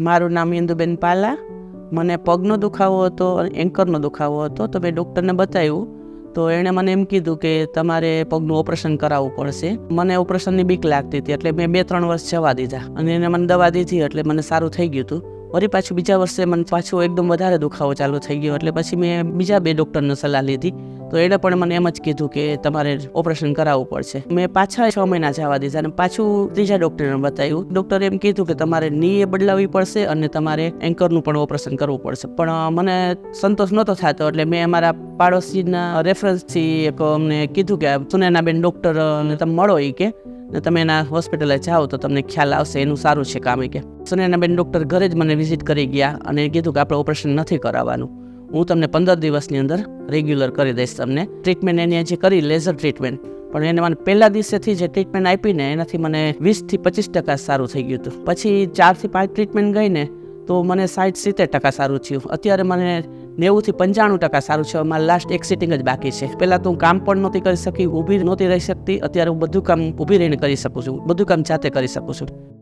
મારું નામ ઇન્દુબેન પાલા. મને પગનો દુખાવો હતો અને એન્કરનો દુખાવો હતો, તો મેં ડૉક્ટરને બતાવ્યું. તો એણે મને એમ કીધું કે તમારે પગનું ઓપરેશન કરાવવું પડશે. મને ઓપરેશનની બીક લાગતી હતી, એટલે મેં બે ત્રણ વર્ષ જવા દીધા. અને એને મને દવા દીધી, એટલે મને સારું થઈ ગયું હતું. વળી પાછું બીજા વર્ષે મને પાછું એકદમ વધારે દુખાવો ચાલુ થઈ ગયો, એટલે પછી મેં બીજા બે ડૉક્ટરને સલાહ લીધી. તો એણે પણ મને એમ જ કીધું કે તમારે ઓપરેશન કરાવવું પડશે. મેં પાછા છ મહિના જવા દીધા અને પાછું ત્રીજા ડૉક્ટરને બતાવ્યું. ડૉક્ટરે એમ કીધું કે તમારે ની એ બદલાવવી પડશે અને તમારે એન્કરનું પણ ઓપરેશન કરવું પડશે. પણ મને સંતોષ નહોતો થતો એટલે મેં અમારા પાડોશીના રેફરન્સથી એક અમને કીધું કે આ સુનૈનાબેન ડૉક્ટરને તમે મળો એ કે. ને તમે એના હોસ્પિટલે જાઓ તો તમને ખ્યાલ આવશે, એનું સારું છે કામ કે કે. સુનૈનાબેન ડૉક્ટર ઘરે જ મને વિઝિટ કરી ગયા અને કીધું કે આપણે ઓપરેશન નથી કરાવવાનું. હું તમને પંદર દિવસની અંદર રેગ્યુલર કરી દઈશ તમને. ટ્રીટમેન્ટ એની જે કરી લેઝર ટ્રીટમેન્ટ પણ એને મને પહેલા દિવસેથી જે ટ્રીટમેન્ટ આપીને એનાથી મને વીસથી પચીસ ટકા સારું થઈ ગયું હતું. પછી ચારથી પાંચ ટ્રીટમેન્ટ ગઈને તો મને સાઠ સિત્તેર ટકા સારું થયું. અત્યારે મને નેવુંથી પંચાણું ટકા સારું છે. મારે લાસ્ટ એક સિટિંગ જ બાકી છે. પહેલાં તો હું કામ પણ નહોતી કરી શકી, ઊભી નહોતી રહી શકતી. અત્યારે હું બધું કામ ઊભી રહીને કરી શકું છું. બધું કામ જાતે કરી શકું છું.